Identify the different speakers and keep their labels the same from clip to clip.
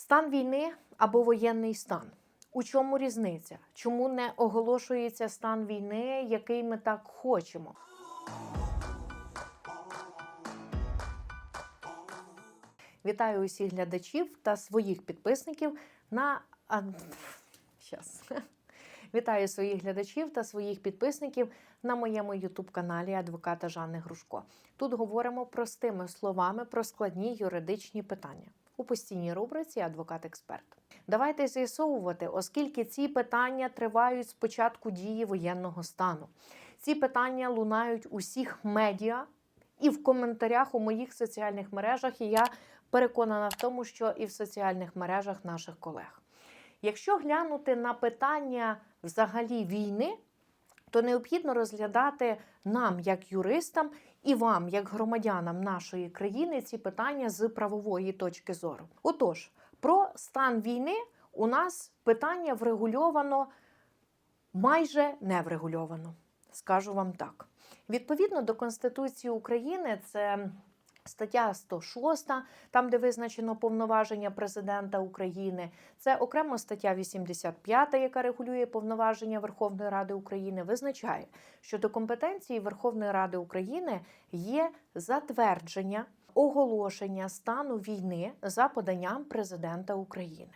Speaker 1: Стан війни або воєнний стан. У чому різниця? Чому не оголошується стан війни, який ми так хочемо? Вітаю усіх глядачів та своїх підписників на щас. Вітаю своїх глядачів та своїх підписників на моєму ютуб-каналі Адвоката Жанни Грушко. Тут говоримо простими словами про складні юридичні питання у постійній рубриці Адвокат-експерт. Давайте з'ясовувати, оскільки ці питання тривають з початку дії воєнного стану. Ці питання лунають усіх медіа і в коментарях у моїх соціальних мережах. І я переконана в тому, що і в соціальних мережах наших колег. Якщо глянути на питання взагалі війни, то необхідно розглядати нам, як юристам, і вам, як громадянам нашої країни, ці питання з правової точки зору. Отож, про стан війни у нас питання врегульовано майже не врегульовано. Скажу вам так. Відповідно до Конституції України, це Стаття 106, там де визначено повноваження президента України, це окремо стаття 85, яка регулює повноваження Верховної Ради України, визначає, що до компетенції Верховної Ради України є затвердження оголошення стану війни за поданням президента України.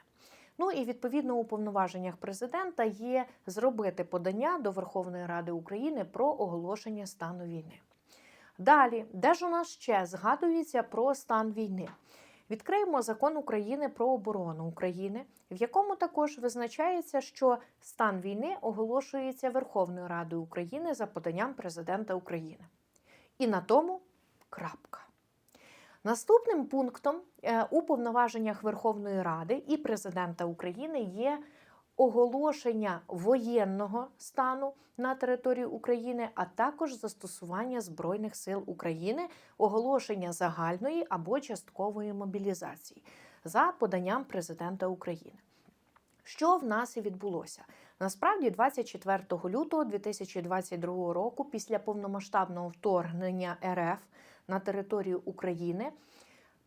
Speaker 1: Ну і відповідно у повноваженнях президента є зробити подання до Верховної Ради України про оголошення стану війни. Далі, де ж у нас ще згадується про стан війни? Відкриємо закон України про оборону України, в якому також визначається, що стан війни оголошується Верховною Радою України за поданням президента України. І на тому крапка. Наступним пунктом е, у повноваженнях Верховної Ради і президента України є оголошення воєнного стану на території України, а також застосування Збройних сил України, оголошення загальної або часткової мобілізації за поданням президента України. Що в нас і відбулося? Насправді, 24 лютого 2022 року, після повномасштабного вторгнення РФ на територію України,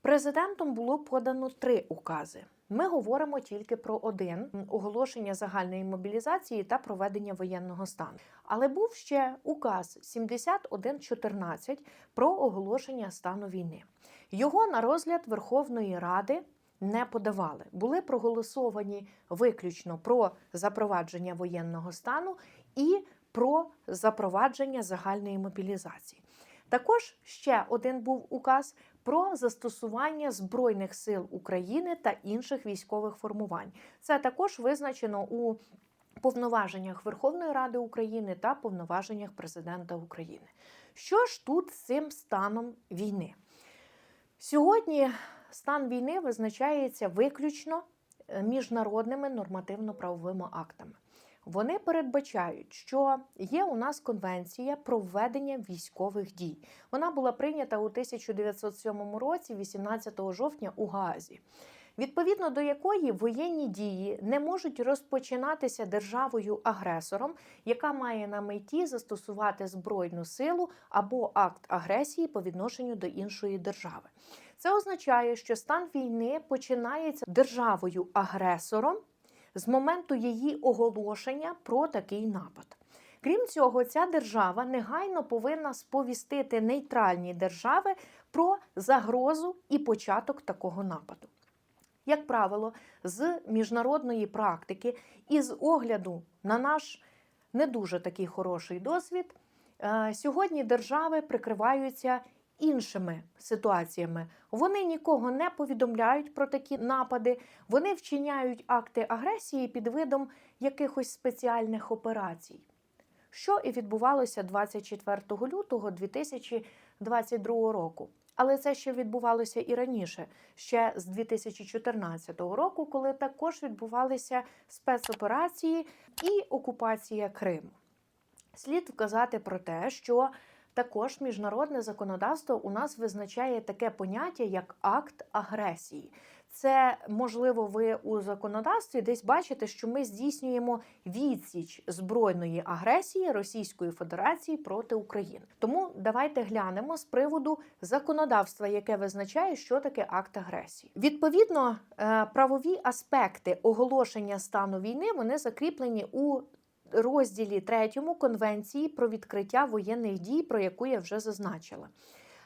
Speaker 1: президентом було подано три укази. Ми говоримо тільки про один оголошення загальної мобілізації та проведення воєнного стану. Але був ще указ 7114 про оголошення стану війни. Його на розгляд Верховної Ради не подавали. Були проголосовані виключно про запровадження воєнного стану і про запровадження загальної мобілізації. Також ще один був указ про застосування Збройних сил України та інших військових формувань. Це також визначено у повноваженнях Верховної Ради України та повноваженнях президента України. Що ж тут з цим станом війни? Сьогодні стан війни визначається виключно е, міжнародними нормативно-правовими актами. Вони передбачають, що є у нас конвенція про введення військових дій. Вона була прийнята у 1907 році, 18 жовтня, у Гаазі. Відповідно до якої воєнні дії не можуть розпочинатися державою-агресором, яка має на меті застосувати збройну силу або акт агресії по відношенню до іншої держави. Це означає, що стан війни починається державою-агресором з моменту її оголошення про такий напад. Крім цього, ця держава негайно повинна сповістити нейтральні держави про загрозу і початок такого нападу. Як правило, з міжнародної практики і з огляду на наш не дуже такий хороший досвід, е, сьогодні держави прикриваються іншими ситуаціями. Вони нікого не повідомляють про такі напади, вони вчиняють акти агресії під видом якихось спеціальних операцій. Що і відбувалося 24 лютого 2022 року. Але це ще відбувалося і раніше, ще з 2014 року, коли також відбувалися спецоперації і окупація Криму. Слід вказати про те, що також міжнародне законодавство у нас визначає таке поняття як акт агресії. це можливо, ви у законодавстві десь бачите, що ми здійснюємо відсіч збройної агресії Російської Федерації проти України. Тому давайте глянемо з приводу законодавства, яке визначає, що таке акт агресії. Відповідно, е, правові аспекти оголошення стану війни вони закріплені у розділі 3 Конвенції про відкриття воєнних дій, про яку я вже зазначила.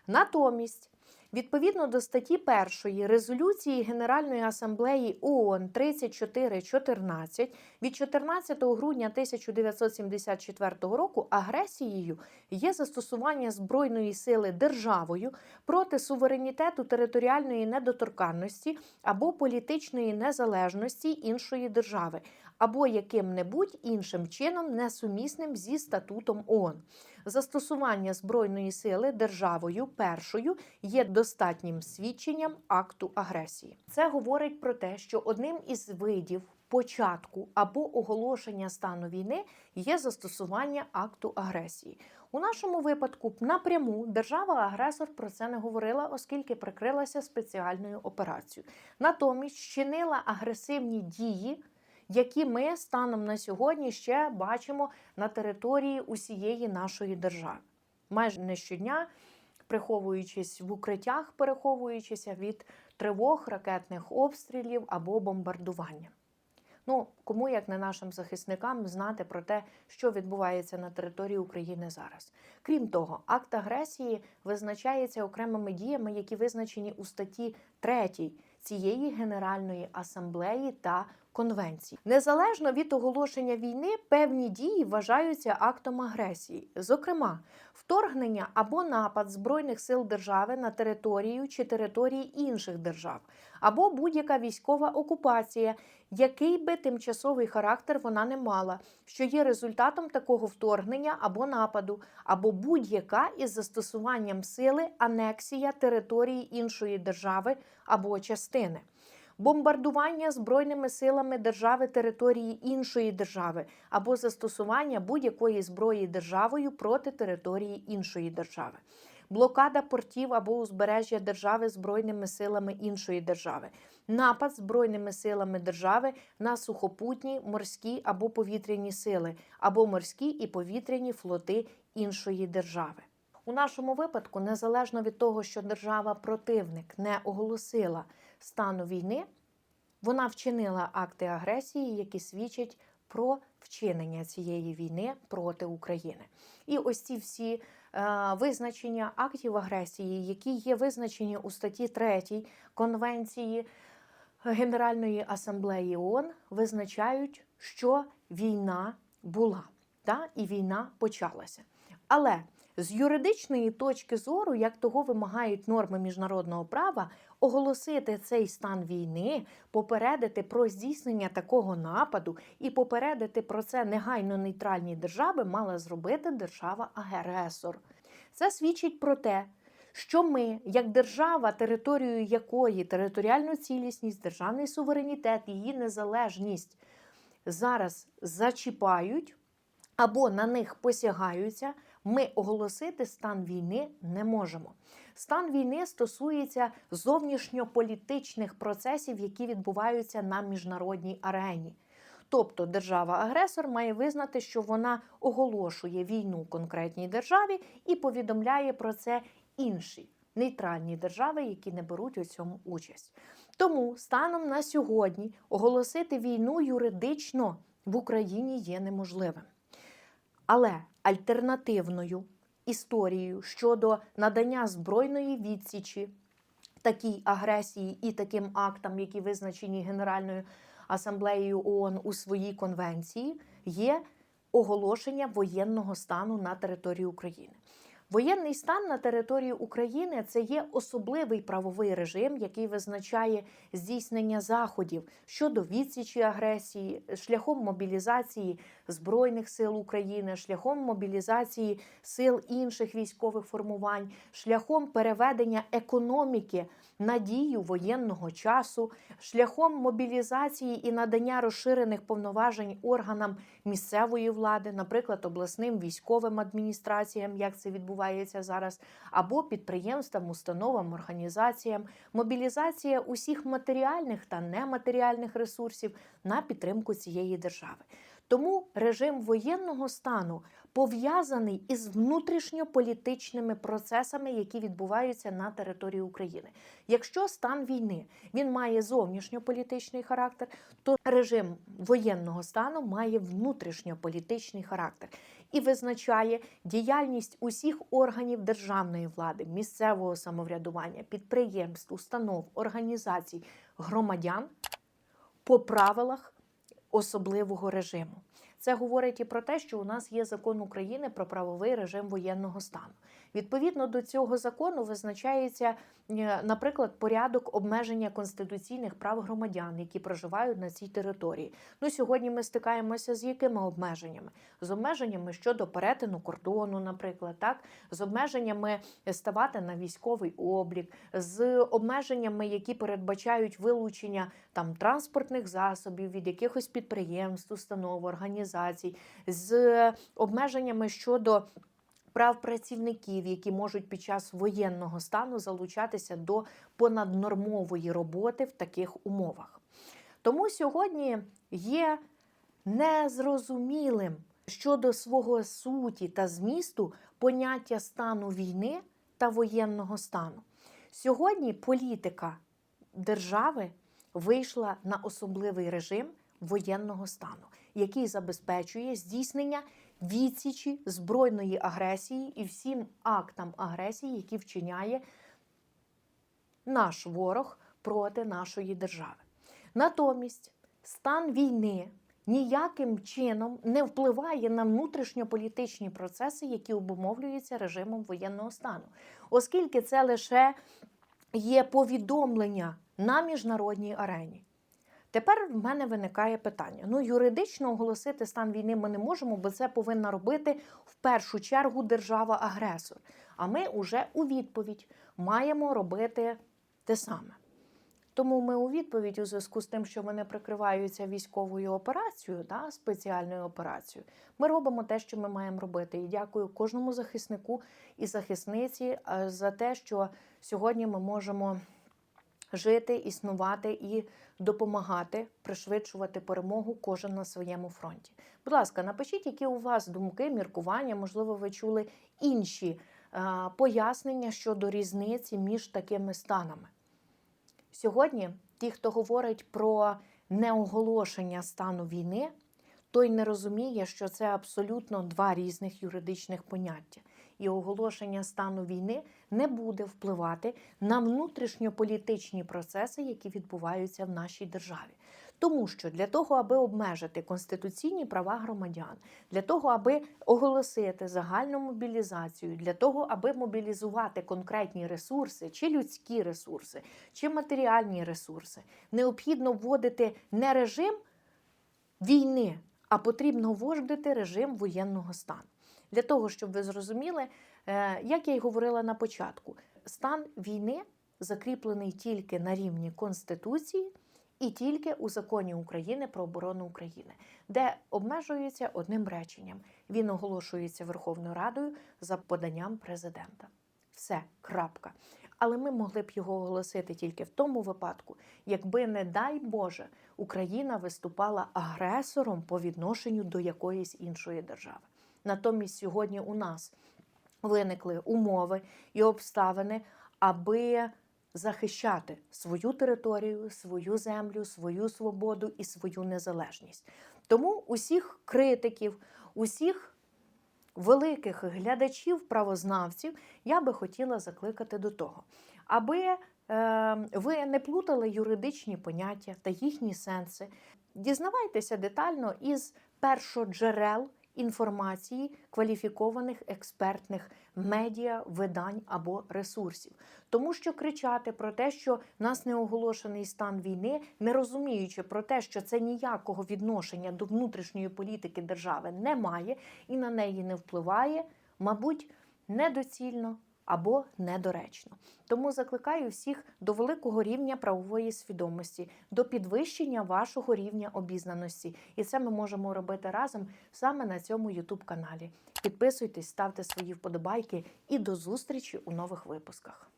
Speaker 1: Натомість, відповідно до статті 1 резолюції Генеральної асамблеї ООН 3414 від 14 грудня 1974 року агресією є застосування збройної сили державою проти суверенітету територіальної недоторканності або політичної незалежності іншої держави, або яким-небудь іншим чином несумісним зі статутом ООН. Застосування збройної сили державою першою є достатнім свідченням акту агресії. Це говорить про те, що одним із видів початку або оголошення стану війни є застосування акту агресії. У нашому випадку напряму держава-агресор про це не говорила, оскільки прикрилася спеціальною операцією. Натомість чинила агресивні дії які ми станом на сьогодні ще бачимо на території усієї нашої держави. Майже не щодня, приховуючись в укриттях, переховуючися від тривог, ракетних обстрілів або бомбардування. Ну, кому як не нашим захисникам знати про те, що відбувається на території України зараз. Крім того, акт агресії визначається окремими діями, які визначені у статті 3 цієї Генеральної асамблеї та конвенцій. Незалежно від оголошення війни, певні дії вважаються актом агресії, зокрема, вторгнення або напад збройних сил держави на територію чи території інших держав, або будь-яка військова окупація, який би тимчасовий характер вона не мала, що є результатом такого вторгнення або нападу, або будь-яка із застосуванням сили анексія території іншої держави або частини бомбардування збройними силами держави території іншої держави або застосування будь-якої зброї державою проти території іншої держави. Блокада портів або узбережжя держави збройними силами іншої держави, напад збройними силами держави на сухопутні, морські або повітряні сили, або морські і повітряні флоти іншої держави. У нашому випадку, незалежно від того, що держава-противник не оголосила стану війни, вона вчинила акти агресії, які свідчать про вчинення цієї війни проти України. І ось ці всі е, визначення актів агресії, які є визначені у статті 3 Конвенції Генеральної асамблеї ООН, визначають, що війна була та, і війна почалася. Але з юридичної точки зору, як того вимагають норми міжнародного права, оголосити цей стан війни, попередити про здійснення такого нападу і попередити про це негайно нейтральні держави мала зробити держава-агресор. Це свідчить про те, що ми, як держава, територією якої територіальну цілісність, державний суверенітет, її незалежність зараз зачіпають або на них посягаються ми оголосити стан війни не можемо. Стан війни стосується зовнішньополітичних процесів, які відбуваються на міжнародній арені. Тобто держава-агресор має визнати, що вона оголошує війну конкретній державі і повідомляє про це інші нейтральні держави, які не беруть у цьому участь. Тому станом на сьогодні оголосити війну юридично в Україні є неможливим. Але альтернативною історією щодо надання збройної відсічі такій агресії і таким актам, які визначені Генеральною асамблеєю ООН у своїй конвенції, є оголошення воєнного стану на території України. Воєнний стан на території України це є особливий правовий режим, який визначає здійснення заходів щодо відсічі агресії, шляхом мобілізації збройних сил України, шляхом мобілізації сил інших військових формувань, шляхом переведення економіки надію воєнного часу, шляхом мобілізації і надання розширених повноважень органам місцевої влади, наприклад, обласним військовим адміністраціям, як це відбувається зараз, або підприємствам, установам, організаціям, мобілізація усіх матеріальних та нематеріальних ресурсів на підтримку цієї держави. Тому режим воєнного стану пов'язаний із внутрішньополітичними процесами, які відбуваються на території України. Якщо стан війни він має зовнішньополітичний характер, то режим воєнного стану має внутрішньополітичний характер і визначає діяльність усіх органів державної влади, місцевого самоврядування, підприємств, установ, організацій, громадян по правилах особливого режиму. Це говорить і про те, що у нас є закон України про правовий режим воєнного стану. Відповідно до цього закону визначається, е, наприклад, порядок обмеження конституційних прав громадян, які проживають на цій території. Ну сьогодні ми стикаємося з якими обмеженнями? З обмеженнями щодо перетину кордону, наприклад, так з обмеженнями ставати на військовий облік, з обмеженнями, які передбачають вилучення там транспортних засобів від якихось підприємств, установ, організацій, з обмеженнями щодо прав працівників, які можуть під час воєнного стану залучатися до понаднормової роботи в таких умовах. Тому сьогодні є незрозумілим щодо свого суті та змісту поняття стану війни та воєнного стану. Сьогодні політика держави вийшла на особливий режим воєнного стану, який забезпечує здійснення відсічі збройної агресії і всім актам агресії, які вчиняє наш ворог проти нашої держави. Натомість стан війни ніяким чином не впливає на внутрішньополітичні процеси, які обумовлюються режимом воєнного стану, оскільки це лише є повідомлення на міжнародній арені. Тепер в мене виникає питання: ну, юридично оголосити стан війни ми не можемо, бо це повинна робити в першу чергу держава-агресор. А ми вже у відповідь маємо робити те саме. Тому ми у відповідь у зв'язку з тим, що вони прикриваються військовою операцією, да, спеціальною операцією, ми робимо те, що ми маємо робити. І дякую кожному захиснику і захисниці е, за те, що сьогодні ми можемо жити, існувати і допомагати пришвидшувати перемогу кожен на своєму фронті. Будь ласка, напишіть, які у вас думки, міркування, можливо, ви чули інші е, пояснення щодо різниці між такими станами. Сьогодні ті, хто говорить про неоголошення стану війни, той не розуміє, що це абсолютно два різних юридичних поняття. І оголошення стану війни не буде впливати на внутрішньополітичні процеси, які відбуваються в нашій державі. Тому що для того, аби обмежити конституційні права громадян, для того, аби оголосити загальну мобілізацію, для того, аби мобілізувати конкретні ресурси, чи людські ресурси, чи матеріальні ресурси, необхідно вводити не режим війни, а потрібно вводити режим воєнного стану. Для того, щоб ви зрозуміли, е, як я й говорила на початку, стан війни закріплений тільки на рівні Конституції і тільки у законі України про оборону України, де обмежується одним реченням. Він оголошується Верховною Радою за поданням президента. Все, крапка. Але ми могли б його оголосити тільки в тому випадку, якби, не дай Боже, Україна виступала агресором по відношенню до якоїсь іншої держави. Натомість сьогодні у нас виникли умови і обставини, аби захищати свою територію, свою землю, свою свободу і свою незалежність. Тому усіх критиків, усіх великих глядачів, правознавців я би хотіла закликати до того, аби е, ви не плутали юридичні поняття та їхні сенси. Дізнавайтеся детально із першоджерел інформації кваліфікованих експертних медіа, видань або ресурсів, тому що кричати про те, що в нас не оголошений стан війни, не розуміючи про те, що це ніякого відношення до внутрішньої політики держави немає і на неї не впливає, мабуть, недоцільно, або недоречно. Тому закликаю всіх до великого рівня правової свідомості, до підвищення вашого рівня обізнаності. І це ми можемо робити разом саме на цьому youtube каналі. Підписуйтесь, ставте свої вподобайки і до зустрічі у нових випусках.